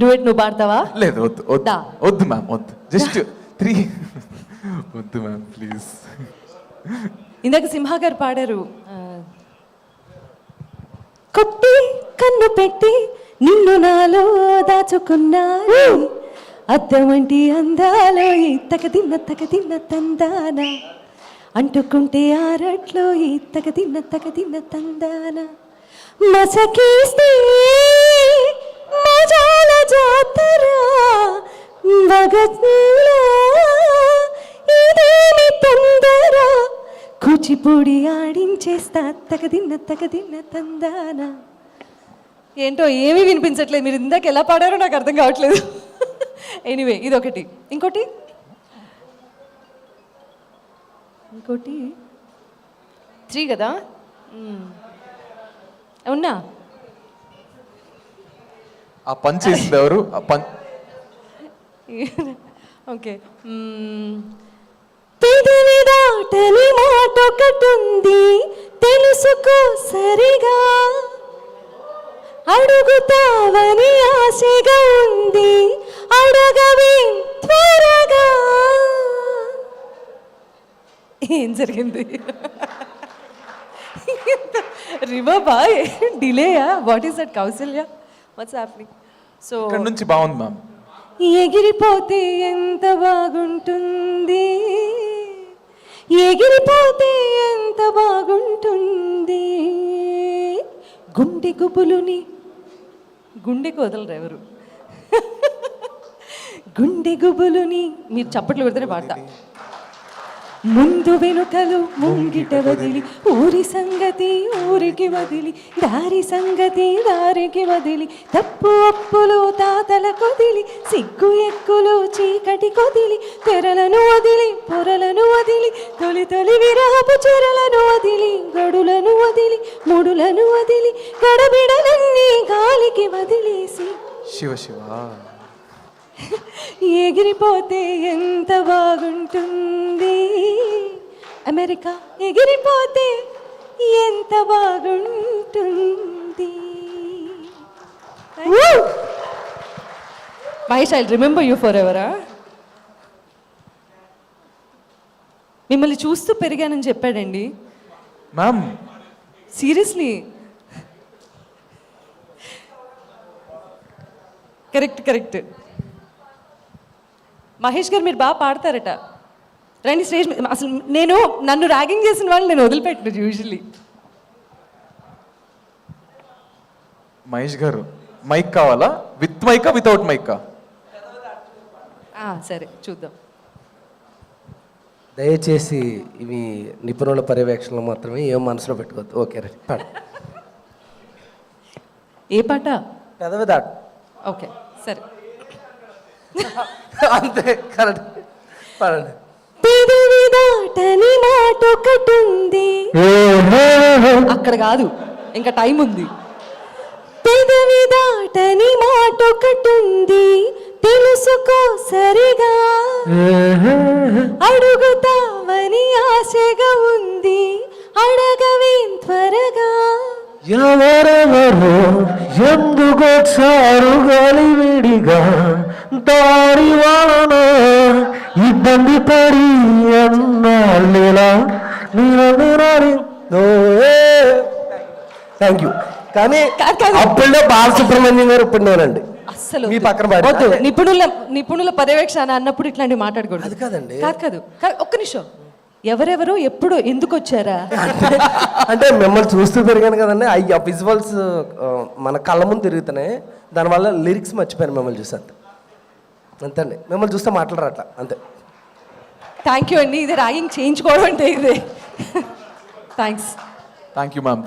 Duvet నువ్వు పాడతావా లేదు వద్దు వద్దు. వద్దు మ్యామ్ వద్దు. జస్ట్ త్రీ వద్దు మ్యామ్ ప్లీజ్ ఇందాక సింహ గారు పాడారు కొట్టి కన్ను పెట్టి నిన్ను నాలో దాచుకున్నాను. అద్దమంటి అందాలో ఈ తగదిన్న తగదిన్న తందాన. అంటుకుంటే ఆరట్లో ఈ తగదిన్న తగదిన్న తందాన. మసకేస్తే జాతర మగతీలా ఇదేమి తొందర? కూచిపూడి ఆడించేస్తా తగదిన్న తగదిన్న తందాన. ఏంటో ఏమీ వినిపించట్లేదు. మీరు ఇందాక ఎలా పాడారో నాకు అర్థం కావట్లేదు. ఎనీవే ఇది ఒకటి ఇంకోటి? ఇంకోటి? త్రీ కదా? ఉన్నా? ఆ పని చేసింది ఎవరు ఆ పని ఓకే. పెదవి దాటని మాట ఒకటుంది తెలుసుకో సరిగా. అడుగుతావని ఆశగా ఉంది. అడగవి త్వరగా. ఏం జరిగింది? River boy డిలేయా? What is that Kausalya? What's happening so ఇక్కడ నుంచి బాగుంది మ్యామ్ ఎగిరిపోతే ఎంత బాగుంటుంది? ఎగిరిపోతే ఎంత బాగుంటుంది? గుండె గుబులుని గుండెకు వదలరు ఎవరు? గుండె గుబులుని మీరు చప్పట్లు పెడితేనే పాడతా. ముందు వెనుకలు ముంగిట వదిలి. ఊరి సంగతి ఊరికి వదిలి. దారి సంగతి దారికి వదిలి. తప్పు అప్పులు తాతల కొదిలి సిగ్గు ఎక్కులు చీకటి కొదిలి. తెరలను వదిలి పొరలను వదిలి. తొలి తొలి విరహపు చెరలను వదిలి. గడులను వదిలి ముడులను వదిలి. గడబిడలన్నీ గాలికి వదిలేసి. శివ శివ. ఎగిరిపోతే ఎంత బాగుంటుంది? అమెరికా ఎగిరిపోతే ఎంత బాగుంటుంది? Mahesh I remember you for ఎవరా మిమ్మల్ని చూస్తూ పెరిగానని చెప్పాడండి. Ma'am seriously. Correct correct. Mahesh garu మీరు బాగా పాడతారట. రండి స్టేజ్ అసలు నేను నన్ను ర్యాగింగ్ చేసిన వాళ్ళు నేను వదిలిపెట్టను యూజువల్లీ మహేష్ గారు మైక్ కావాలా? విత్ మైకా వితౌట్ మైకా? సరే చూద్దాం. దయచేసి ఇవి నిపుణుల పర్యవేక్షణలో మాత్రమే ఏం మనసులో పెట్టుకోవద్దు. ఓకే రండి. పాడు. ఏ పాట? పెదవి దాటు. ఓకే సరే. అంతే కరెక్ట్. పాడండి పెదవి దాటని మాట ఒకటుంది అక్కడ కాదు ఇంకా టైం ఉంది. పెదవి దాటని మాట ఒకటుంది తెలుసుకో సరిగా. అడుగుతావని ఆశగా ఉంది. అడగవేం త్వరగా. ఎవరెవరు ఎందుకొచ్చారు గలివిడిగా వలన ఇబ్బంది పడి అన్నాళ్ళేలా థ్యాంక్ యూ కానీ. అప్పుడే బాలసుబ్రహ్మణ్యం గారు ఇప్పుడు నేనండి. అస్సలు మీ. పక్కన పాడు. వద్దు. నిపుణుల నిపుణుల పర్యవేక్షణ అన్నప్పుడు ఇట్లాంటివి మాట్లాడకూడదు. అది కాదండి. కాదు కాదు. ఒక్క నిమిషం. ఎవరెవరు ఎప్పుడు ఎందుకు వచ్చారా? అంటే మిమ్మల్ని చూస్తూ పెరిగాను కదండి. అయ్యి విజువల్స్ మన కళ్ళ ముందు తిరుగుతున్నాయి. దానివల్ల లిరిక్స్ మర్చిపోయాను మిమ్మల్ని చూసి అంతే మిమ్మల్ని చూస్తే మాట్లాడరు అట్లా అంతే. థ్యాంక్ యూ అండి. ఇది ర్యాగింగ్ చేయించుకోవడం అంటే ఇదే. Thanks thank you ma'am